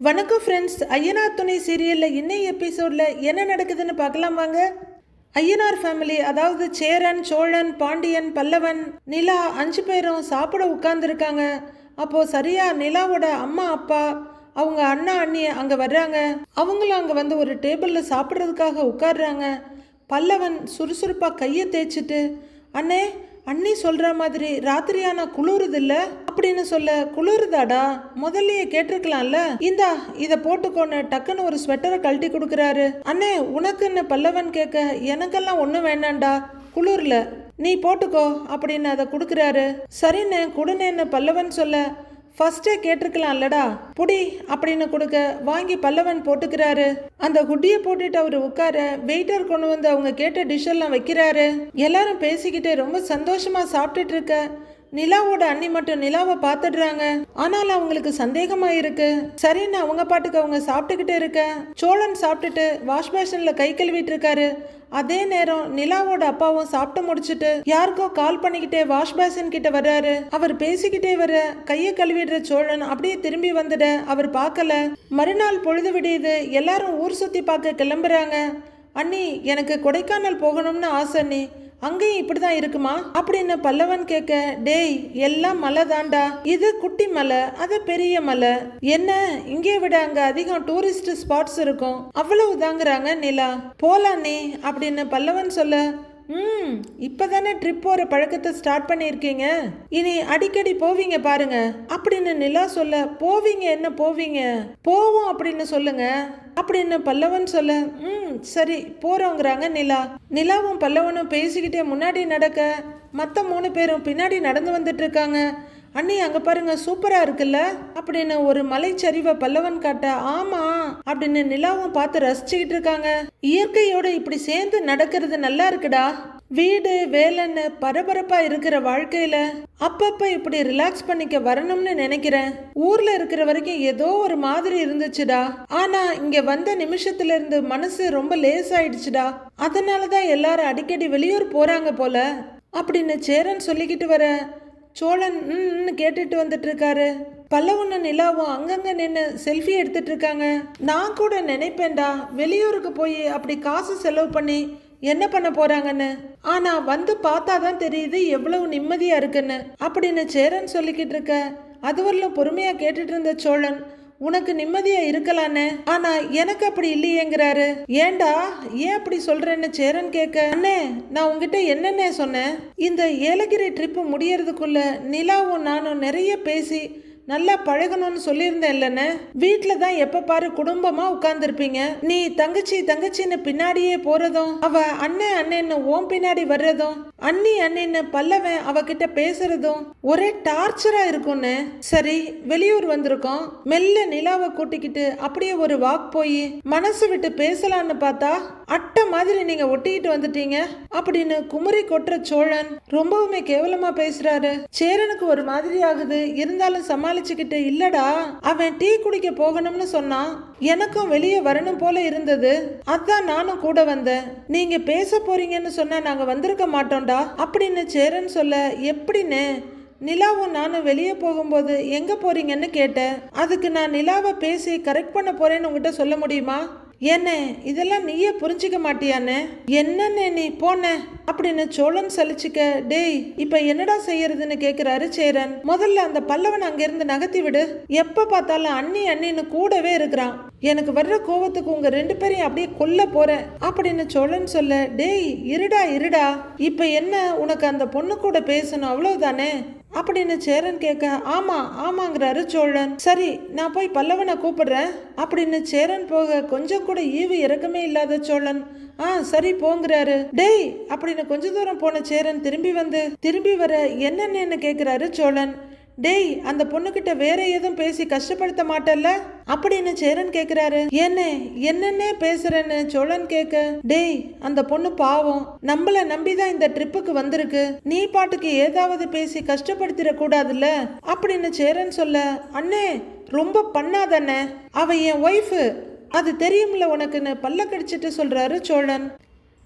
வணக்கம் ஃப்ரெண்ட்ஸ் ஐயனார் துணை சீரியலில் இன்னும் எபிசோடில் என்ன நடக்குதுன்னு பார்க்கலாம் வாங்க. ஐயனார் ஃபேமிலி அதாவது சேரன் சோழன் பாண்டியன் பல்லவன் நிலா அஞ்சு பேரும் சாப்பிட உட்கார்ந்துருக்காங்க. அப்போது சரியா நிலாவோட அம்மா அப்பா அவங்க அண்ணா அண்ணி அங்கே வர்றாங்க. அவங்களும் அங்கே வந்து ஒரு டேபிளில் சாப்பிட்றதுக்காக உட்காடுறாங்க பல்லவன் சுறுசுறுப்பாக கையை தேய்ச்சிட்டு அண்ணே அண்ணி சொல்கிற மாதிரி ராத்திரி ஆனால் குளிருதில்ல? அப்படின்னு சொல்ல குளிருதாடா? முதல்லயே கேட்டிருக்கலாம்ல. இந்தா இதை போட்டுக்கோன்னு டக்குன்னு ஒரு ஸ்வெட்டரை கழட்டி கொடுக்குறாரு. அண்ணே உனக்குன்னு பல்லவன் கேட்க எனக்கெல்லாம் ஒன்றும் வேணாண்டா குளிரில். நீ போட்டுக்கோ அப்படின்னு அதை கொடுக்குறாரு. சரிண்ணே குடுனேன்னு பல்லவன் சொல்ல ஃபர்ஸ்டே கேட்டிருக்கலாம்லடா. புடி அப்படின்னு கொடுக்க வாங்கி பல்லவன் போட்டுக்கிறாரு. அந்த குட்டியை போட்டுட்டு அவர் உட்கார வெயிட்டர் கொண்டு வந்து அவங்க கேட்ட டிஷ் எல்லாம் வைக்கிறாரு. எல்லாரும் பேசிக்கிட்டு ரொம்ப சந்தோஷமா சாப்பிட்டுட்டு இருக்க. நிலாவோட அண்ணி மட்டும் நிலாவை பார்த்துடுறாங்க. ஆனாலும் அவங்களுக்கு சந்தேகமா இருக்கு சரின்னு அவங்க பாட்டுக்கு அவங்க சாப்பிட்டுக்கிட்டு இருக்க? சோழன் சாப்பிட்டுட்டு வாஷ் பேஷன்ல கை கழுவிட்டு இருக்காரு அதே நேரம் நிலாவோட அப்பாவும் சாப்பிட்டு முடிச்சிட்டு யாருக்கோ கால் பண்ணிக்கிட்டே வாஷ் பேசன் கிட்ட வர்றாரு. அவர் பேசிக்கிட்டே வர கையை கழுவிடுற சோழன் அப்படியே திரும்பி வந்துட அவர் பார்க்கல. மறுநாள் பொழுது விடியுது. எல்லாரும் ஊர் சுத்தி பார்க்க கிளம்புறாங்க. அண்ணி எனக்கு கொடைக்கானல் போகணும்னு ஆசை அண்ணி. அங்கேயும் இப்படிதான் இருக்குமா? அப்படின்னு பல்லவன் கேட்க டேய் எல்லாம் மலை தாண்டா இது குட்டி மலை அது பெரிய மலை. என்ன? இங்கே விட அங்க அதிகம் டூரிஸ்ட் ஸ்பாட்ஸ் இருக்கும். அவ்வளவு தாங்குறாங்க நிலா. போலாம் நீ அப்படின்னு பல்லவன் சொல்ல ம் இப்பதானே ட்ரிப் போகிற பழக்கத்தை ஸ்டார்ட் பண்ணியிருக்கீங்க? இனி அடிக்கடி போவீங்க பாருங்க. அப்படின்னு நிலா சொல்ல போவீங்க என்ன போவீங்க? போவோம் அப்படின்னு சொல்லுங்க. அப்படின்னு பல்லவன் சொல்ல ம் சரி போகிறோங்கிறாங்க நிலா. நிலாவும் பல்லவனும் பேசிக்கிட்டே முன்னாடி நடக்க மற்ற மூணு பேரும் பின்னாடி நடந்து வந்துட்டு இருக்காங்க. அண்ணி அங்கே பாருங்க சூப்பராக இருக்குல்ல? அப்படின்னு ஒரு மலைச்சரிவை பல்லவன் காட்ட ஆமாம் அப்படின்னு நிலாவும் பார்த்து ரசிச்சுக்கிட்டு இருக்காங்க. இயற்கையோட இப்படி சேர்ந்து நடக்கிறது நல்லா இருக்குடா. வீடு வேலைன்னு பரபரப்பா இருக்கிற வாழ்க்கையில அப்பப்ப இப்படி ரிலாக்ஸ் பண்ணிக்க வரணும்னு நினைக்கிறேன். ஊர்ல இருக்கிற வரைக்கும் ஏதோ ஒரு மாதிரி இருந்துச்சுடா. ஆனா இங்க வந்த நிமிஷத்துல இருந்து மனசு ரொம்ப லேஸ் ஆயிடுச்சுடா. அதனாலதான் எல்லாரும் அடிக்கடி வெளியூர் போறாங்க போல அப்படின்னு சேரன் சொல்லிக்கிட்டு வர சோழன் ம்னு கேட்டுட்டு வந்துட்டு இருக்காரு பல்லவனும் நிலாவும் அங்கங்க நின்று செல்ஃபி எடுத்துட்டு இருக்காங்க நான் கூட நினைப்பேன்டா வெளியூருக்கு போய் அப்படி காசு செலவு பண்ணி என்ன பண்ண போறாங்கன்னு. ஆனா வந்து பார்த்தா தான் தெரியுது எவ்வளவு நிம்மதியா இருக்குன்னு. அப்படின்னு சேரன் சொல்லிக்கிட்டு இருக்க. அதுவரையிலும் பொறுமையா கேட்டுட்டு இருந்த சோழன் உனக்கு நிம்மதியா இருக்கலானே? ஆனா எனக்கு அப்படி இல்லையேங்கிறாரு. ஏன்டா ஏன் அப்படி சொல்றேன்னு சேரன் கேட்க அண்ணே நான் உங்ககிட்ட என்னென்ன சொன்னேன்? இந்த ஏலகிரி ட்ரிப்பு முடியறதுக்குள்ள நிலாவும் நானும் நிறைய பேசி நல்லா பழகணும்னு சொல்லியிருந்தேன் இல்லைன்னு வீட்டில் தான் எப்போ பாரு குடும்பமாக உட்காந்துருப்பீங்க நீ தங்கச்சி தங்கச்சின்னு பின்னாடியே போகிறதும் அவ அண்ணன் அண்ணன்னு ஓம் பின்னாடி வர்றதும் அண்ணி அண்ணின்னு பல்லவன் அவகிட்ட பேசுறதும் ஒரே டார்ச்சராக இருக்கும்னு. சரி வெளியூர் வந்திருக்கோம். மெல்ல நிலாவை கூட்டிக்கிட்டு அப்படியே ஒரு வாக் போய் மனசு விட்டு பேசலான்னு பார்த்தா அட்டை மாதிரி நீங்க ஒட்டிக்கிட்டு வந்துட்டீங்க அப்படின்னு குமரி கொட்டுற சோழன் ரொம்பவுமே கேவலமா பேசுறாரு. சேரனுக்கு ஒரு மாதிரி ஆகுது. இருந்தாலும் சமாளிச்சுக்கிட்டு இல்லடா அவன் டீ குடிக்க போகணும்னு சொன்னான். எனக்கும் வெளியே வரணும் போல இருந்தது. அதான் நானும் கூட வந்தேன். நீங்க பேச போறீங்கன்னு சொன்னா நாங்க வந்திருக்க மாட்டோம் மாட்டோம்டா அப்படின்னு சேரன் சொல்ல? எப்படின்னு? நிலாவும் நானும் வெளியே போகும்போது எங்கே போறீங்கன்னு கேட்டேன். அதுக்கு நான் நிலாவை பேசி கரெக்ட் பண்ண போறேன்னு உங்ககிட்ட சொல்ல முடியுமா? என்ன இதெல்லாம் நீயே புரிஞ்சிக்க மாட்டியான்னு என்னன்னு நீ? போன அப்படின்னு சோழன் சலிச்சுக்க டேய் இப்ப என்னடா செய்யறதுன்னு கேக்குறாரு சேரன். முதல்ல அந்த பல்லவன் அங்கிருந்து நகர்த்தி விடு. எப்ப பார்த்தாலும் அண்ணி அண்ணின்னு கூடவே இருக்கிறான். எனக்கு வர்ற கோவத்துக்கு உங்க ரெண்டு பேரையும் அப்படியே கொல்ல போறேன் அப்படின்னு சோழன் சொல்ல டேய் இருடா இருடா. இப்ப என்ன உனக்கு அந்த பொண்ணு கூட பேசணும்? அவ்வளவுதானே? அப்படின்னு சேரன் கேட்க ஆமா ஆமாங்கிறாரு சோழன். சரி நான் போய் பல்லவனை கூப்பிடுறேன். அப்படின்னு சேரன் போக கொஞ்சம் கூட ஈவு இறக்கமே இல்லாத சோழன். ஆ சரி போங்கிறாரு. டேய் அப்படின்னு கொஞ்ச தூரம் போன சேரன் திரும்பி வந்து திரும்பி வர என்னென்னு கேட்குறாரு சோழன். டேய் அந்த பொண்ணுகிட்ட வேற எதுவும் பேசி கஷ்டப்படுத்த மாட்டல்ல? அப்படின்னு சேரன் கேக்குறாரு? என்ன என்னன்னே பேசுறேன்னு சோழன் கேட்க டேய் அந்த பொண்ணு பாவம். நம்மள நம்பிதான் இந்த ட்ரிப்புக்கு வந்திருக்கு. நீ பாட்டுக்கு ஏதாவது பேசி கஷ்டப்படுத்திட கூடாதுல்ல? அப்படின்னு சேரன் சொல்ல? அண்ணே ரொம்ப பண்ணாதண்ணே. அவ என் ஒய்ஃபு. அது தெரியும்ல உனக்குன்னு பல்ல கடிச்சிட்டு சொல்றாரு சோழன்.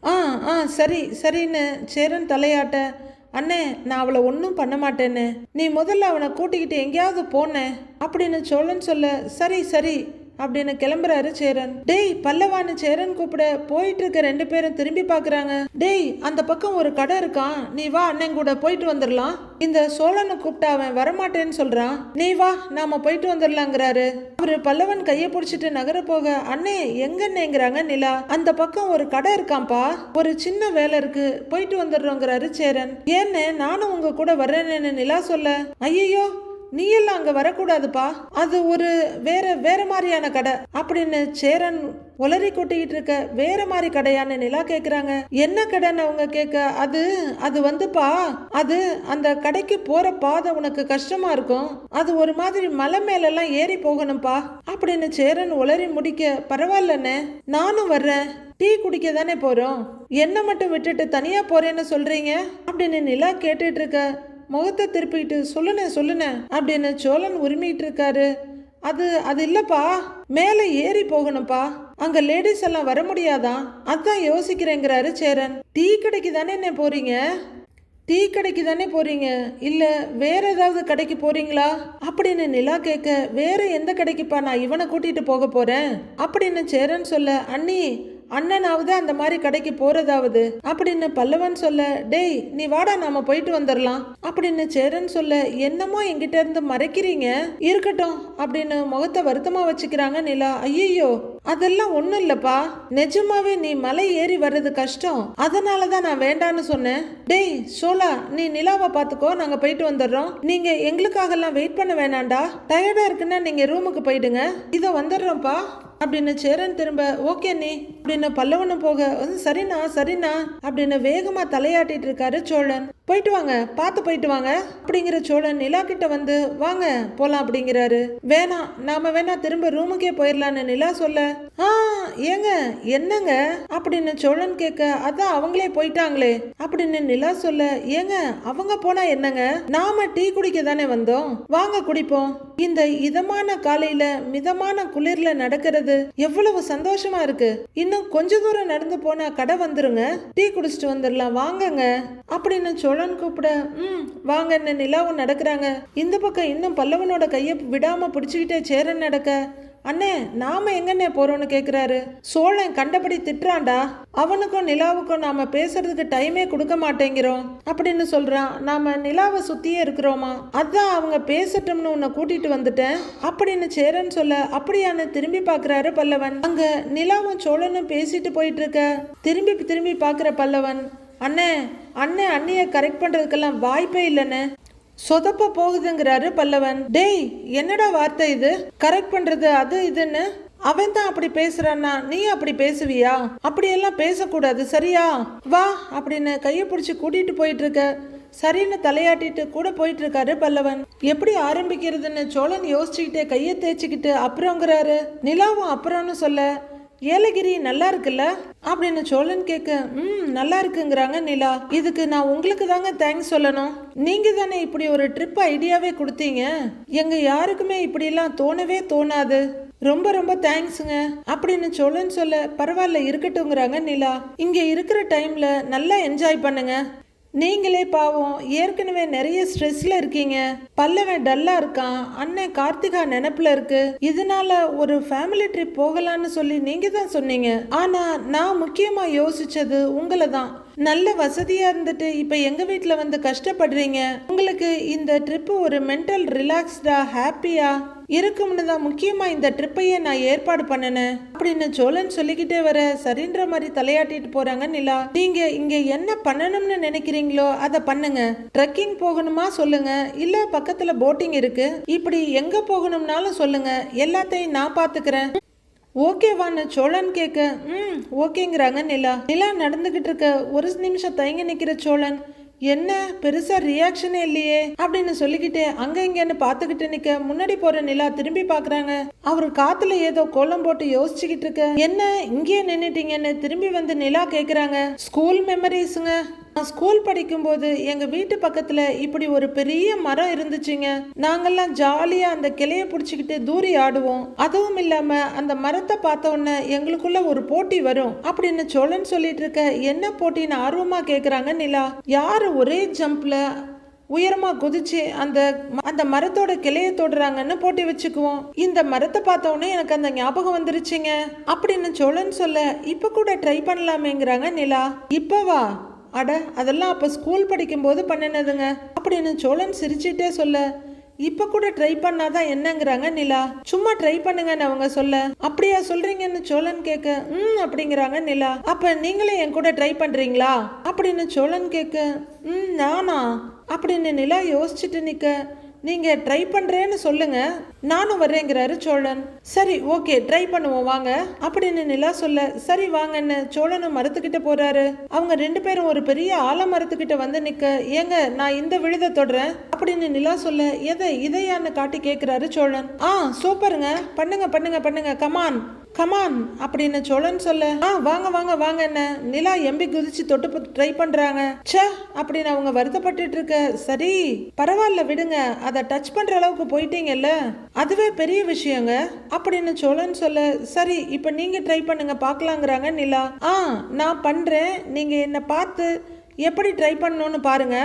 ஆ ஆ சரி சரின்னு சேரன் தலையாட்ட. அண்ணே நான் அவளை ஒன்றும் பண்ண மாட்டேன்னு. நீ முதல்ல அவனை கூட்டிக்கிட்டு எங்கேயாவது போனேன். அப்படின்னு சொல்லன்னு சொல்ல சரி சரி. அப்படின்னு கிளம்புறாரு சேரன். டேய் பல்லவான்னு சேரன் கூப்பிட போயிட்டு இருக்க ரெண்டு பேரும் திரும்பி பாக்குறாங்க டேய் அந்த பக்கம் ஒரு கடை இருக்கான் நீ வா அண்ணன் கூட போயிட்டு வந்துடலாம் இந்த சோழனை கூப்பிட்டா அவன் வரமாட்டேன்னு சொல்றான். நீ வா நாம போயிட்டு வந்துடலாங்கிறாரு அவரு பல்லவன் கையை பிடிச்சிட்டு நகர போக அண்ணே எங்கன்னேங்கிறாங்க நிலா. அந்த பக்கம் ஒரு கடை இருக்காம்பா. ஒரு சின்ன வேலை இருக்கு போயிட்டு வந்துடுறோங்கிறாரு சேரன். ஏன்னு நானும் உங்க கூட வர்றேன்னு நிலா சொல்ல. ஐயோ நீ எல்லாம் அங்க வரக்கூடாதுப்பா. அது ஒரு வேற வேற மாதிரியான கடை. அப்படின்னு சேரன் உளறி கொட்டிக்கிட்டு இருக்க வேற மாதிரி கடையான்னு நிலா கேக்குறாங்க. என்ன கடைன்னு அவங்க கேட்க அது அது வந்துப்பா. அது அந்த கடைக்கு போற பாதை உனக்கு கஷ்டமா இருக்கும். அது ஒரு மாதிரி மலை மேலெல்லாம் ஏறி போகணும்ப்பா. அப்படின்னு சேரன் உளறி முடிக்க பரவாயில்லண்ணே நானும் வர்றேன். டீ குடிக்க தானே போறோம். என்ன மட்டும் விட்டுட்டு தனியா போறேன்னு சொல்றீங்க? அப்படின்னு நிலா கேட்டுட்டு இருக்க முகத்தை திருப்பிக்கிட்டு சொல்லுனே சொல்லுனே அப்படின்னு சோழன் உரிமிட்டு இருக்காரு அது அது இல்லப்பா மேலே ஏறி போகணும்ப்பா. அங்க லேடிஸ் எல்லாம் வர முடியாதா? அதான் யோசிக்கிறேங்கிறாரு சேரன். டீ கடைக்கு தானே என்ன போறீங்க? டீ கடைக்கு தானே போறீங்க? இல்ல வேற ஏதாவது கடைக்கு போறீங்களா? அப்படின்னு நிலா கேட்க வேற எந்த கடைக்குப்பா நான் இவனை கூட்டிட்டு போக போறேன்? அப்படின்னு சேரன் சொல்ல அண்ணி அண்ணனாவது அந்த மாதிரி கடைக்கு போறதாவது? அப்படின்னு பல்லவன் சொல்ல டேய் நீ வாடா நாம போயிட்டு வந்துடலாம் அப்படின்னு சேரன் சொல்ல என்னமோ எங்கிட்ட இருந்து மறைக்கிறீங்க? இருக்கட்டும் அப்படின்னு முகத்தை வருத்தமா வச்சுக்கிறாங்க நிலா. ஐயோ அதெல்லாம் ஒன்றும் இல்லப்பா. நிஜமாவே நீ மலை ஏறி வர்றது கஷ்டம். அதனால தான் நான் வேண்டான்னு சொன்னேன். டேய் சோலா நீ நிலாவை பார்த்துக்கோ. நாங்கள் போயிட்டு வந்துடுறோம் நீங்கள் எங்களுக்காகலாம் வெயிட் பண்ண வேணாண்டா. டயர்டாக இருக்குன்னா நீங்கள் ரூமுக்கு போயிடுங்க. இதை வந்துடுறோம்ப்பா அப்படின்னு சேரன் திரும்ப ஓகே நீ அப்படின்னு பல்லவனும் போக சரிண்ணா சரிண்ணா அப்படின்னு வேகமா தலையாட்டிட்டு இருக்காரு சோழன். போயிட்டு வாங்க பார்த்து போயிட்டு வாங்க. அப்படிங்கிற சோழன் நிலா கிட்ட வந்து வாங்க போலாம் அப்படிங்கிறாரு. வேணாம் நாம வேணா திரும்ப ரூமுக்கே போயிடலான்னு நிலா சொல்ல. ஆ ஏங்க என்னங்க? அப்படின்னு சோழன் கேட்க அதான் அவங்களே போயிட்டாங்களே. அப்படின்னு நிலா சொல்ல ஏங்க அவங்க போனா என்னங்க? நாம டீ குடிக்க தானே வந்தோம். வாங்க குடிப்போம். இந்த இதமான காலையில மிதமான குளிர்ல நடக்கிறது எவ்வளவு சந்தோஷமா இருக்கு. இன்னும் கொஞ்ச தூரம் நடந்து போனா கடை வந்துருங்க. டீ குடிச்சிட்டு வந்துடலாம் வாங்கங்க அப்படின்னு சோழன் கூப்பிட ம் வாங்கன்னு நிலாவும் நடக்கிறாங்க. இந்த பக்கம் இன்னும் பல்லவனோட கையை விடாம பிடிச்சிக்கிட்டே சேரன் நடக்க அண்ணே நாம எங்கண்ணே போறோம்னு கேக்குறாரு. சோழன் கண்டபடி திட்டுறான்டா. அவனுக்கும் நிலாவுக்கும் நாம பேசுறதுக்கு டைமே கொடுக்க மாட்டேங்கிறோம். அப்படின்னு சொல்றான். நாம நிலாவை சுத்தியே இருக்கிறோமா? அதான் அவங்க பேசட்டும்னு உன்னை கூட்டிட்டு வந்துட்டேன். அப்படின்னு சேரன் சொல்ல அப்படியான்னு திரும்பி பாக்குறாரு பல்லவன். அங்க நிலாவும் சோழனும் பேசிட்டு போயிட்டு இருக்க. திரும்பி திரும்பி பாக்குற பல்லவன். அண்ணே அண்ணே அண்ணியை கரெக்ட் பண்ணுறதுக்கெல்லாம் வாய்ப்பே இல்லைண்ணே. சொதப்ப போகுதுங்கிறாரு பல்லவன். டேய் என்னடா வார்த்தை இது? கரெக்ட் பண்ணுறது அது இதுன்னு? அவன் தான் அப்படி பேசுறான்னா நீ அப்படி பேசுவியா? அப்படியெல்லாம் பேசக்கூடாது சரியா? வா அப்படின்னு கையை பிடிச்சி கூட்டிகிட்டு போயிட்டு இருக்க சரின்னு தலையாட்டிட்டு கூட போயிட்டு இருக்காரு பல்லவன். எப்படி ஆரம்பிக்கிறதுன்னு சோழன் யோசிச்சுக்கிட்டே கையை தேய்ச்சிக்கிட்டு அப்புறங்கிறாரு நிலாவும் அப்புறம்னு சொல்ல ஏலகிரி நல்லா இருக்குல்ல? அப்படின்னு சோழன் கேட்க ம் நல்லா இருக்குங்கிறாங்க நிலா. இதுக்கு நான் உங்களுக்கு தாங்க தேங்க்ஸ் சொல்லணும். நீங்க தானே இப்படி ஒரு ட்ரிப் ஐடியாவே கொடுத்தீங்க. எங்க யாருக்குமே இப்படிலாம் தோணவே தோணாது. ரொம்ப ரொம்ப தேங்க்ஸுங்க அப்படின்னு சோழன் சொல்ல பரவாயில்ல இருக்கட்டுங்கிறாங்க நிலா. இங்க இருக்கிற டைம்ல நல்லா என்ஜாய் பண்ணுங்க. நீங்களே பாவம் ஏற்கனவே நிறைய ஸ்ட்ரெஸ்ல இருக்கீங்க. பல்லவன் டல்லா இருக்கான் அண்ணன் கார்த்திகா நினப்புல இருக்கு. இதனால ஒரு ஃபேமிலி ட்ரிப் போகலான்னு சொல்லி நீங்க தான் சொன்னீங்க. ஆனா நான் முக்கியமா யோசிச்சது உங்களை தான். நல்ல வசதியா இருந்துட்டு இப்ப எங்க வீட்டுல வந்து கஷ்டப்படுறீங்க? உங்களுக்கு இந்த ட்ரிப் ஒரு மென்டல் ரிலாக்ஸ்டா ஹாப்பியா இருக்கும்னு தான் முக்கியமாக இந்த ட்ரிப்பையே நான் ஏற்பாடு பண்ணினேன் அப்படின்னு சோழன் சொல்லிக்கிட்டே வர சரின்ற மாதிரி தலையாட்டிட்டு போறாங்க நிலா. நீங்க இங்க என்ன பண்ணணும்னு நினைக்கிறீங்களோ அதை பண்ணுங்க. ட்ரெக்கிங் போகணுமா சொல்லுங்க. இல்ல பக்கத்துல போட்டிங் இருக்கு. இப்படி எங்க போகணும்னாலும் சொல்லுங்க. எல்லாத்தையும் நான் பாத்துக்கிறேன். ஓகேவான்னு சோழன் கேட்க ம் ஓகேங்கிறாங்க நிலா. நிலா நடந்துகிட்டு இருக்க ஒரு நிமிஷம் தயங்கி நிக்கிற சோழன் என்ன பெருசா ரியாக்ஷனே இல்லையே? அப்படின்னு சொல்லிக்கிட்டே அங்க இங்கன்னு பாத்துக்கிட்டு நிக்க முன்னாடி போற நிலா திரும்பி பாக்குறாங்க அவர் காத்துல ஏதோ கோலம் போட்டு யோசிச்சுக்கிட்டு இருக்க. என்ன இங்கேயே நின்னுட்டீங்கன்னு திரும்பி வந்து நிலா கேக்குறாங்க. ஸ்கூல் மெமரிஸுங்க நான் ஸ்கூல் படிக்கும்போது எங்க வீட்டு பக்கத்துல இப்படி ஒரு பெரிய மரம் இருந்துச்சுங்க. நாங்கெல்லாம் ஜாலியா அந்த கிளைய பிடிச்சிக்கிட்டு தூரி ஆடுவோம். அதுவும் இல்லாம அந்த மரத்தை பார்த்த உடனே எங்களுக்குள்ள ஒரு போட்டி வரும். அப்படின்னு சோழன் சொல்லிட்டு இருக்க என்ன போட்டின்னு ஆர்வமா கேக்குறாங்க நிலா. யாரு ஒரே ஜம்ப்ல உயரமா குதிச்சு அந்த அந்த மரத்தோட கிளைய தொடுறாங்கன்னு போட்டி வச்சுக்குவோம். இந்த மரத்தை பார்த்த உடனே எனக்கு அந்த ஞாபகம் வந்துருச்சுங்க. அப்படின்னு சோழன் சொல்ல இப்ப கூட ட்ரை பண்ணலாமேங்கிறாங்க நிலா. இப்பவா அட அதெல்லாம் அப்போ ஸ்கூல் படிக்கும்போது பண்ணினதுங்க. அப்படின்னு சோழன் சிரிச்சிட்டே சொல்ல இப்ப கூட ட்ரை பண்ணாதான் என்னங்கிறாங்க நிலா. சும்மா ட்ரை பண்ணுங்கன்னு அவங்க சொல்ல. அப்படியா சொல்றீங்கன்னு சோழன் கேட்க ம் அப்படிங்கிறாங்க நிலா. அப்ப நீங்களே என் கூட ட்ரை பண்றீங்களா? அப்படின்னு சோழன் கேட்க ம் நானா? அப்படின்னு நிலா யோசிச்சுட்டு நிக்க நீங்க ட்ரை பண்றேன்னு சொல்லுங்க. நானும் வர்றேங்கிறாரு சோழன். சரி ஓகே ட்ரை பண்ணுவோம் வாங்க. அப்படின்னு நிலா சொல்ல சரி வாங்கன்னு சோழனும் மரத்துக்கிட்ட போறாரு. அவங்க ரெண்டு பேரும் ஒரு பெரிய ஆலமரத்துக்கிட்ட வந்து நிக்க ஏங்க நான் இந்த விழுத தொடுறேன். அப்படின்னு நிலா சொல்ல எதை இதையான்னு காட்டி கேக்குறாரு சோழன். ஆ சூப்பருங்க. பண்ணுங்க பண்ணுங்க பண்ணுங்க. கமான் கமான் அப்படின்னு சோழன் சொல்ல ஆ வாங்க வாங்க வாங்க என்ன நிலா எம்பி குதிச்சு தொட்டு ட்ரை பண்றாங்க. ச்சே அப்படின்னு அவங்க வருத்தப்பட்டுட்டு இருக்க சரி பரவாயில்ல விடுங்க. அதை டச் பண்ற அளவுக்கு போயிட்டீங்கல்ல. அதுவே பெரிய விஷயங்க. அப்படின்னு சோழன் சொல்ல சரி இப்போ நீங்கள் ட்ரை பண்ணுங்க பார்க்கலாங்கிறாங்க நிலா. ஆ நான் பண்ணுறேன் நீங்கள் என்னை பார்த்து எப்படி ட்ரை பண்ணணும்னு பாருங்க.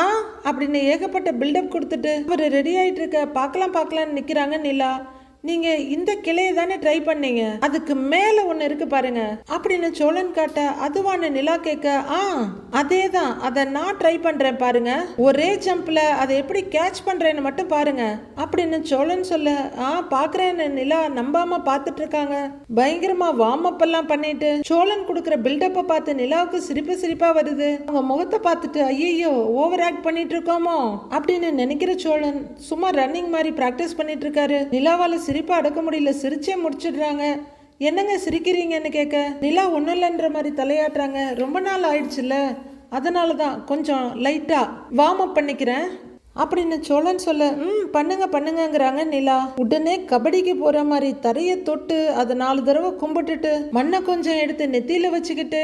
ஆ அப்படின்னு ஏகப்பட்ட பில்டப் கொடுத்துட்டு அவர் ரெடி ஆகிட்டு இருக்க பார்க்கலாம் பார்க்கலான்னு நிற்கிறாங்க நிலா. நீங்கள் இந்த கிளையை தானே ட்ரை பண்ணீங்க? அதுக்கு மேலே ஒன்று இருக்கு பாருங்க. அப்படின்னு சோழன் காட்ட அதுவான நிலா கேட்க ஆ அதே தான் அதை நான் ட்ரை பண்ணுறேன் பாருங்க. ஒரே ஜம்ப்ல அதை எப்படி கேட்ச் பண்ணுறேன்னு மட்டும் பாருங்க. அப்படின்னு சோழன் சொல்ல ஆ பார்க்குறேன்னு நிலா நம்பாம பார்த்துட்டு இருக்காங்க. பயங்கரமாக வார்ம் அப் எல்லாம் பண்ணிட்டு சோழன் கொடுக்குற பில்டப்பை பார்த்து நிலாவுக்கு சிரிப்பு சிரிப்பாக வருது. அவங்க முகத்தை பார்த்துட்டு ஐயோ ஓவர் ஆக்ட் பண்ணிட்டு இருக்கோமோ? அப்படின்னு நினைக்கிற சோழன் சும்மா ரன்னிங் மாதிரி ப்ராக்டிஸ் பண்ணிட்டு இருக்காரு. நிலாவால் சிரிப்பை அடக்க முடியல. சிரிச்சே முடிச்சிடுறாங்க. என்னங்க சிரிக்கிறீங்கன்னு கேட்க நிலா ஒன்றும் இல்லைன்ற மாதிரி தலையாட்டுறாங்க. ரொம்ப நாள் ஆயிடுச்சுல்ல. அதனால தான் கொஞ்சம் லைட்டாக வார்ம் அப் பண்ணிக்கிறேன். அப்படின்னு சோழன் சொல்ல ம் பண்ணுங்க பண்ணுங்கங்கிறாங்க நிலா. உடனே கபடிக்கு போகிற மாதிரி தரையை தொட்டு அதை நாலு தடவை கும்பிட்டுட்டு மண்ணை கொஞ்சம் எடுத்து நெத்தியில் வச்சுக்கிட்டு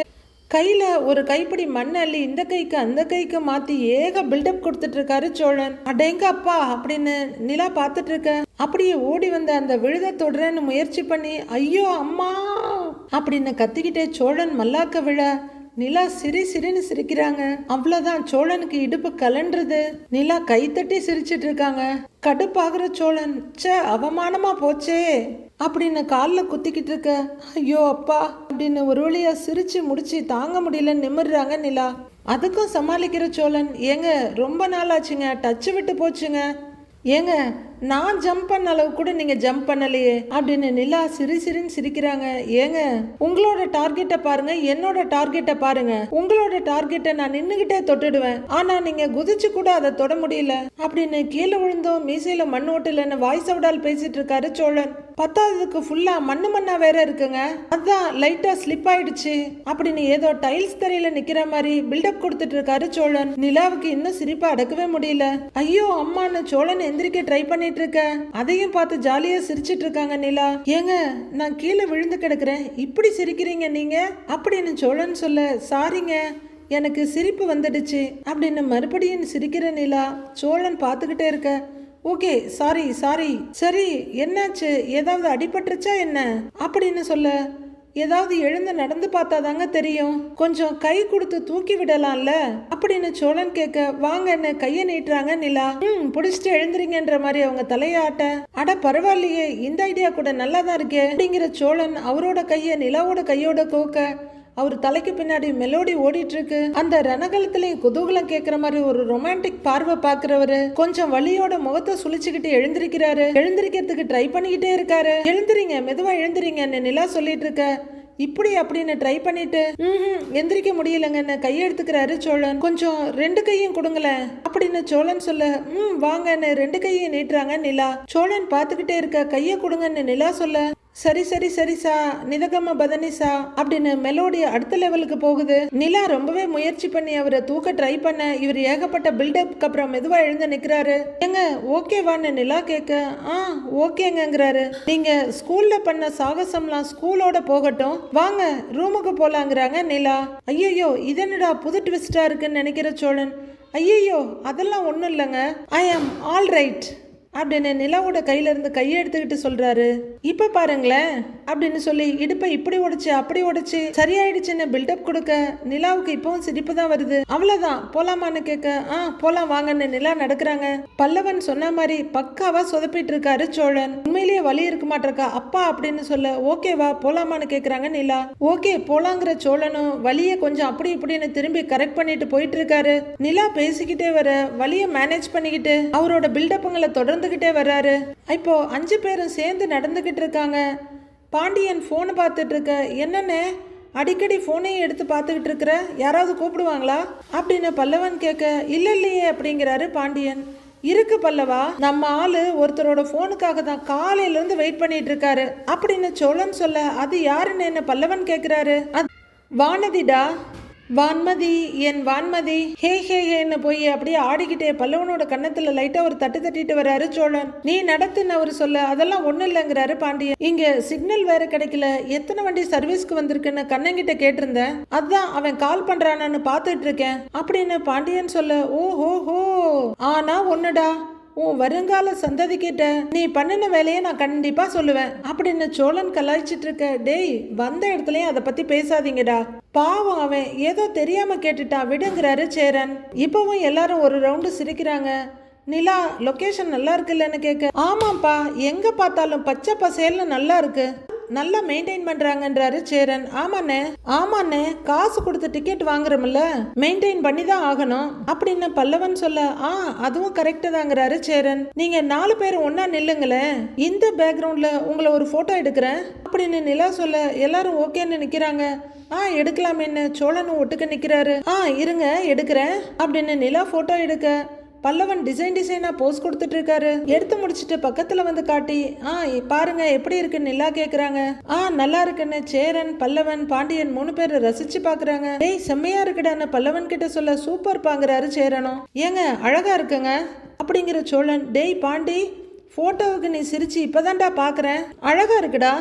கையில ஒரு கைப்பிடி மண் அள்ளி இந்த கைக்கு அந்த கைக்கு மாற்றி ஏக பில்டப் கொடுத்துட்ருக்காரு சோழன். அடேங்க அப்பா அப்படின்னு நிலா பார்த்துட்ருக்க. அப்படியே ஓடி வந்த அந்த விழுத தொடரன்னு முயற்சி பண்ணி ஐயோ அம்மா அப்படின்னு கத்திக்கிட்டே சோழன் மல்லாக்க விழ. நிலா சிரி சிரின்னு சிரிக்கிறாங்க. அவ்வளோதான் சோழனுக்கு இடுப்பு கலண்டுறது நிலா கைத்தட்டி சிரிச்சிட்டு இருக்காங்க கடுப்பாகிற சோழன் ச்ச அவமானமா போச்சே. அப்படின்னு காலில் குத்திக்கிட்டு இருக்க? ஐயோ அப்பா. அப்படின்னு ஒரு வழியா சிரித்து முடிச்சு தாங்க முடியல நிமிர்றாங்க நிலா. அதுக்கும் சமாளிக்கிற சோழன் ஏங்க ரொம்ப நாள் ஆச்சுங்க டச்சு விட்டு போச்சுங்க. ஏங்க நான் ஜம்ப் பண்ண அளவு கூட நீங்கள் ஜம்ப் பண்ணலையே. அப்படின்னு நிலா சிரி சிரின்னு சிரிக்கிறாங்க. ஏங்க உங்களோட டார்கெட்டை பாருங்க என்னோட டார்கெட்டை பாருங்க. உங்களோட டார்கெட்டை நான் நின்றுகிட்டே தொட்டுடுவேன். ஆனால் நீங்கள் குதிச்சு கூட அதை தொட முடியல. அப்படின்னு கீழே விழுந்தோம் மீசையில் மண் ஓட்டலன்னு வாய்ஸ் அவுடால் பேசிட்டு இருக்காரு சோழன். பத்தாவதுக்கு ஃபுல்லாக மண்ணு மண்ணாக வேற இருக்குங்க. அதான் லைட்டாக ஸ்லிப் ஆயிடுச்சு. அப்படின்னு ஏதோ டைல்ஸ் தரையில நிக்கிற மாதிரி பில்டப் கொடுத்துட்டு இருக்காரு சோழன். நிலாவுக்கு இன்னும் சிரிப்பா அடக்கவே முடியல. ஐயோ அம்மான்னு சோழன் எந்திரிக்க ட்ரை பண்ணிட்டு இருக்க. அதையும் பார்த்து ஜாலியா சிரிச்சிட்டு இருக்காங்க நிலா. ஏங்க நான் கீழே விழுந்து கிடக்குறேன். இப்படி சிரிக்கிறீங்க நீங்க? அப்படின்னு சோழன் சொல்ல சாரிங்க எனக்கு சிரிப்பு வந்துடுச்சு. அப்படின்னு மறுபடியும் சிரிக்கிற நிலா சோழன் பார்த்துக்கிட்டே இருக்க. ஓகே சாரி சாரி சரி என்னாச்சு? ஏதாவது அடிபட்டுருச்சா என்ன? அப்படின்னு சொல்ல ஏதாவது எழுந்து நடந்து பார்த்தாதாங்க தெரியும். கொஞ்சம் கை கொடுத்து தூக்கி விடலாம்ல? அப்படின்னு சோழன் கேட்க வாங்க என்ன கையை நீட்டுறாங்க நிலா. ம் பிடிச்சிட்டு எழுந்துறீங்கன்ற மாதிரி அவங்க தலையாட்ட அட பரவாயில்லையே இந்த ஐடியா கூட நல்லா தான் இருக்கே. அப்படிங்கிற சோழன் அவரோட கையை நிலாவோட கையோட கோக்க அவர் தலைக்கு பின்னாடி மெலோடி ஓடிட்டு இருக்கு அந்த ரணகலத்திலையும் குதூகலம் கேட்கிற மாதிரி ஒரு ரொமான்டிக் பார்வை பாக்குறவரு கொஞ்சம் வலியோட முகத்தை சுழிச்சுக்கிட்டு எழுந்திருக்கிறாரு. எழுந்திருக்கிறதுக்கு ட்ரை பண்ணிக்கிட்டே இருக்காரு. எழுந்திரிங்க மெதுவா எழுந்திரிங்கன்னு நிலா சொல்லிட்டு இருக்க இப்படி அப்படின்னு ட்ரை பண்ணிட்டு ம்ஹும் எந்திரிக்க முடியலங்கன்னு கையெடுத்துக்கிறாரு சோழன். கொஞ்சம் ரெண்டு கையும் கொடுங்களேன் அப்படின்னு சோழன் சொல்ல ம் வாங்கன்னு ரெண்டு கையும் நீட்டுறாங்க நிலா. சோழன் பார்த்துக்கிட்டே இருக்க கையை கொடுங்கன்னு நிலா சொல்ல சரி சரி சரி சா நிதகம பதனி சா அப்படின்னு மெலோடி அடுத்த லெவலுக்கு போகுது. நிலா ரொம்பவே முயற்சி பண்ணி அவரை தூக்க ட்ரை பண்ண இவர் ஏகப்பட்ட பில்டப்க்கு அப்புறம் மெதுவா எழுந்து நிக்கிறாரு. ஏங்க ஓகேவான்னு நிலா கேட்க ஆ ஓகேங்கிறாரு நீங்க ஸ்கூல்ல பண்ண சாகசம்லாம் ஸ்கூலோட போகட்டும். வாங்க ரூமுக்கு போலாங்கிறாங்க நிலா. ஐயோ இதனடா புது ட்விஸ்டா இருக்குன்னு நினைக்கிற சோழன். ஐயோ அதெல்லாம் ஒன்றும் இல்லைங்க. ஐ ஆம் ஆல் ரைட் அப்படின்னு நிலாவோட கையில இருந்து கையை எடுத்துக்கிட்டு சொல்றாரு. இப்ப பாருங்களேன் அப்படின்னு சொல்லி இடுப்பை இப்படி உடைச்சு அப்படி உடைச்சு சரியாயிடுச்சுன்னு பில்டப் கொடுக்க நிலாவுக்கு இப்பவும் சிரிப்பு தான் வருது. அவ்வளவுதான் போலாமான்னு கேட்க ஆ போலாம் வாங்கன்னு நிலா நடக்கிறாங்க. பல்லவன் சொன்ன மாதிரி பக்காவா சொதப்பிட்டு இருக்காரு சோழன். உண்மையிலேயே வலி இருக்க மாட்டிருக்கா அப்பா? அப்படின்னு சொல்ல ஓகேவா போலாமான்னு கேக்குறாங்க நிலா. ஓகே போலாங்கிற சோழனும் வழிய கொஞ்சம் அப்படி இப்படின்னு திரும்பி கரெக்ட் பண்ணிட்டு போயிட்டு இருக்காரு. நிலா பேசிக்கிட்டே வர வழிய மேனேஜ் பண்ணிக்கிட்டு அவரோட பில்டப்புங்களை நடந்துக்கிட்டே வர்றாரு. இப்போ அஞ்சு பேரும் சேர்ந்து நடந்துக்கிட்டு இருக்காங்க. பாண்டியன் ஃபோனை பார்த்துட்டு இருக்க அடிக்கடி ஃபோனையும் எடுத்து பார்த்துக்கிட்டு இருக்கிற? யாராவது கூப்பிடுவாங்களா? அப்படின்னு பல்லவன் கேட்க இல்லை இல்லையே அப்படிங்கிறாரு பாண்டியன். இருக்கு பல்லவா நம்ம ஆளு ஒருத்தரோட ஃபோனுக்காக தான் காலையிலேருந்து வெயிட் பண்ணிட்டு இருக்காரு அப்படின்னு சோழன் சொல்ல அது யாருன்னு என்ன பல்லவன் கேட்குறாரு? வானதிடா வான்மதி என் வான்மதி. ஹே ஹே ஹேன்னு போய் அப்படியே ஆடிக்கிட்டே பல்லவனோட கன்னத்துல லைட்டா ஒரு தட்டு தட்டிட்டு வர்றாரு சோழன். நீ நடத்துன்னு அவர் சொல்ல அதெல்லாம் ஒண்ணும் இல்லைங்கிறாரு பாண்டியன். இங்க சிக்னல் வேற கிடைக்கல. எத்தனை வண்டி சர்வீஸ்க்கு வந்திருக்குன்னு கண்ணங்கிட்ட கேட்டிருந்தேன். அதான் அவன் கால் பண்றானான்னு பாத்துட்டு இருக்கேன். அப்படின்னு பாண்டியன் சொல்ல ஓ ஹோ ஹோ ஆனா ஒண்ணுடா. உன் வருங்கால சந்ததிக்கிட்ட நீ பண்ணின வேலையை நான் கண்டிப்பா சொல்லுவேன். அப்படின்னு சோழன் கலாய்ச்சிட்டு இருக்க டேய் வந்த இடத்துலயும் அதை பத்தி பேசாதீங்கடா. பாவம் அவன் ஏதோ தெரியாம கேட்டுட்டான் விடுங்கிறாரு சேரன். இப்பவும் எல்லாரும் ஒரு ரவுண்டு சிரிக்கிறாங்க. நிலா லொக்கேஷன் நல்லா இருக்குல்லன்னு கேட்க ஆமாப்பா எங்க பார்த்தாலும் பச்சை பசேல்னு நல்லா இருக்கு. நல்லா மெயின்டைன் பண்றாங்கன்றாரு சேரன். ஆமாண்ணே ஆமாண்ணே காசு கொடுத்து டிக்கெட் வாங்குறோம்ல. மெயின்டைன் பண்ணி தான் ஆகணும். அப்படின்னு பல்லவன் சொல்ல ஆ அதுவும் கரெக்டு தாங்கிறாரு சேரன். நீங்க நாலு பேர் ஒன்னா நில்லுங்களேன். இந்த பேக்ரவுண்ட்ல உங்களை ஒரு போட்டோ எடுக்கிறேன். அப்படின்னு நிலா சொல்ல எல்லாரும் ஓகேன்னு நிக்கிறாங்க. ஆ எடுக்கலாமேன்னு சோழனும் ஒட்டுக்க நிக்கிறாரு. ஆ இருங்க எடுக்கிறேன். அப்படின்னு நிலா போட்டோ எடுக்க பல்லவன் டிசைன் டிசைனாக போஸ் கொடுத்துட்டு இருக்காரு எடுத்து முடிச்சிட்டு பக்கத்தில் வந்து காட்டி ஆ பாருங்க எப்படி இருக்குன்னு நிலா கேட்குறாங்க ஆ நல்லா இருக்குன்னு சேரன் பல்லவன் பாண்டியன் மூணு பேர் ரசிச்சு பார்க்குறாங்க டேய் செம்மையா இருக்குடான்னு பல்லவன் கிட்ட சொல்ல சூப்பர் பாங்குறாரு சேரனும் ஏங்க அழகா இருக்குங்க. அப்படிங்கிற சோழன் டேய் பாண்டி ஃபோட்டோவுக்கு நீ சிரிச்சு இப்போதான்டா பார்க்குறேன் அழகா இருக்குடா.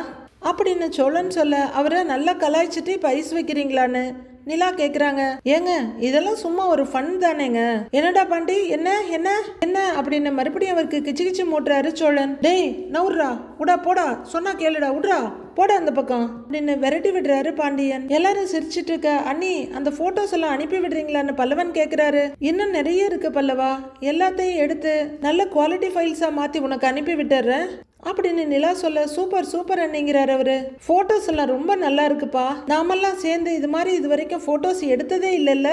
அப்படின்னு சோழன் சொல்ல அவரை நல்லா கலாய்ச்சிட்டு இப்போ ஐஸ் வைக்கிறீங்களான்னு. நிலா கேக்குறாங்க. ஏங்க இதெல்லாம் சும்மா ஒரு ஃபன் தானேங்க. என்னடா பாண்டி என்ன என்ன என்ன அப்படின்னு மறுபடியும் அவருக்கு கிச்சு கிச்சு மூட்டுறாரு சோழன். டேய் நவுர்றா உடா போடா. சொன்னா கேளுடா. உட்றா. போடா அந்த பக்கம். அப்படின்னு விரட்டி விடுறாரு பாண்டியன். எல்லாரும் சிரிச்சிட்டு இருக்க அண்ணி அந்த போட்டோஸ் எல்லாம் அனுப்பி விடுறீங்களான்னு பல்லவன் கேக்குறாரு. இன்னும் நிறைய இருக்கு பல்லவா. எல்லாத்தையும் எடுத்து நல்ல குவாலிட்டி ஃபைல்ஸா மாத்தி உனக்கு அனுப்பி விட்டுறேன். அப்படின்னு நிலா சொல்ல சூப்பர் சூப்பர் அண்ணிங்கிறார் அவரு. போட்டோஸ் எல்லாம் ரொம்ப நல்லா இருக்குப்பா. நாமெல்லாம் சேர்ந்து இது மாதிரி இது வரைக்கும் போட்டோஸ் எடுத்ததே இல்லைல்ல?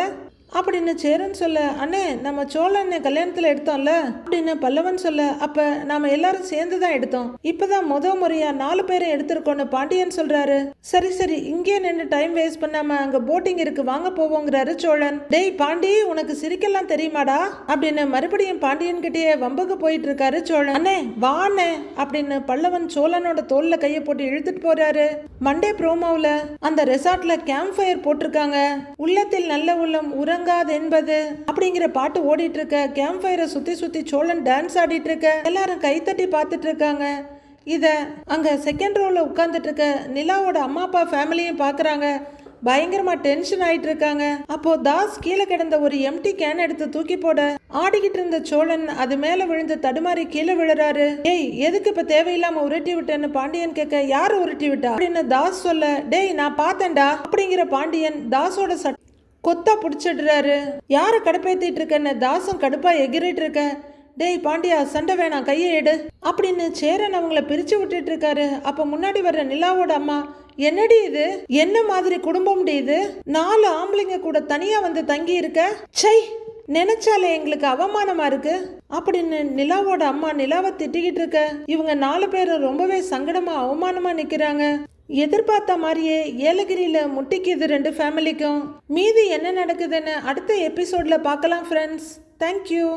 அப்படின்னு சேரன் சொல்ல அண்ணே நம்ம சோழ அண்ணன் கல்யாணத்தில் எடுத்தோம்ல? அப்படின்னு பல்லவன் சொல்ல அப்ப நாம எல்லாரும் சேர்ந்து தான் எடுத்தோம். இப்போதான் முத முறையா நாலு பேரும் எடுத்திருக்கோம்னு பாண்டியன் சொல்றாரு. சரி சரி இங்கே நின்று டைம் வேஸ்ட் பண்ணாம அங்க போட்டிங் இருக்கு வாங்க போவோங்கிறாரு சோழன். டேய் பாண்டி உனக்கு சிரிக்கெல்லாம் தெரியுமாடா? அப்படின்னு மறுபடியும் பாண்டியன் கிட்டேயே வம்புக்கு போயிட்டு இருக்காரு சோழன். அண்ணே வாண்ணே அப்படின்னு பல்லவன் சோழனோட தோல்ல கையை போட்டு இழுத்துட்டு போறாரு. மண்டே ப்ரோமோவில் அந்த ரெசார்ட்ல கேம்ப் ஃபயர் போட்டிருக்காங்க. உள்ளத்தில் நல்ல உள்ளம் உரங்க என்பது அப்படிங்கிற பாட்டு ஓடிட்டு இருக்க கேம்ப் ஃபயரை சுத்தி சுத்தி சோழன் டான்ஸ் ஆடிட்டு இருக்க எல்லாரும் கைத்தட்டி பார்த்துட்டு இருக்காங்க இத அங்க செகண்ட் ரோல உட்கார்ந்துட்டு இருக்க நிலாவோட அம்மா அப்பா ஃபேமிலியும் பாக்குறாங்க பயங்கரமா டென்ஷன் ஆயிட்டு இருக்காங்க அப்போ தாஸ் கீழே கிடந்த ஒரு எம்டி கேன் எடுத்து தூக்கி போட ஆடிக்கிட்டு இருந்த சோழன் அது மேல விழுந்து தடுமாறி கீழே விழுறாரு. ஏய் எதுக்கு இப்ப தேவையில்லாம உருட்டி விட்டேன்னு பாண்டியன் கேட்க யாரு உருட்டி விட்டா? அப்படின்னு தாஸ் சொல்ல டேய் நான் பார்த்தேன்டா. அப்படிங்கிற பாண்டியன் தாஸோட சட்ட கொத்தா பிடிச்சிடுறாரு. யாரை கடுப்பேத்திட்டு இருக்கன்னு தாசம் கடுப்பா எகிரிட்டு இருக்க? டேய் பாண்டியா சண்டை வேணாம் கையை எடு. அப்படின்னு சேரன் அவங்கள பிரிச்சு விட்டுட்டு இருக்காரு. அப்ப முன்னாடி வர்ற நிலாவோட அம்மா என்னடி இது? என்ன மாதிரி குடும்பம் இது? நாலு ஆம்பளைங்க கூட தனியா வந்து தங்கி இருக்க? சை நினைச்சாலே எங்களுக்கு அவமானமா இருக்கு. அப்படின்னு நிலாவோட அம்மா நிலாவை திட்டிக்கிட்டு இருக்க. இவங்க நாலு பேரும் ரொம்பவே சங்கடமா அவமானமா நிக்கிறாங்க. எதிர்பார்த்த மாதிரியே ஏலகிரியில் முட்டிக்குது ரெண்டு ஃபேமிலிக்கும் மீதி என்ன நடக்குதுன்னு அடுத்த எபிசோடில் பார்க்கலாம் ஃப்ரெண்ட்ஸ் தேங்க்யூ